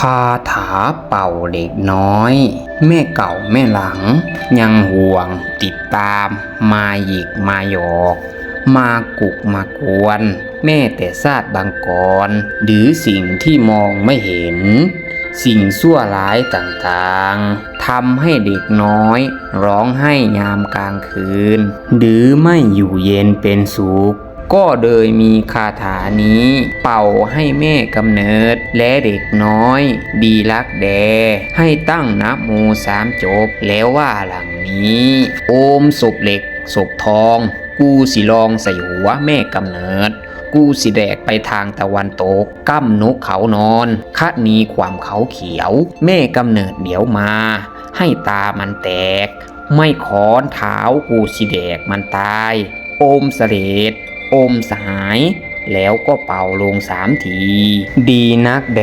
คาถาเป่าเด็กน้อย แม่เก่าแม่หลัง ยังห่วงติดตาม มาหยิกมาหยอก มากุกมากวน แม่แต่ซาดบางกร หรือสิ่งที่มองไม่เห็น สิ่งชั่วร้ายต่างๆทำให้เด็กน้อย ร้องไห้ยามกลางคืน หรือไม่อยู่เย็นเป็นสุข ก็เลยมีคาถานี้ เป่าให้แม่กำเนิด และเด็กน้อย ดีรักแด ให้ตั้งนะโมสามจบ แล้วว่าหลังนี้ โอมศพเหล็กศพทอง กูสิลองใส่หัวแม่กำเนิดกูสิแดกไปทางตะวันตกกั้มนกเขานอนคะนีความเขาเขียว แม่กำเนิดเดี๋ยวมา ให้ตามันแตก ไม่ขอนเท้ากูสิแดกมันตาย โอมเสลด อมสหาย แล้วก็เป่าลงสามที ดีนักแด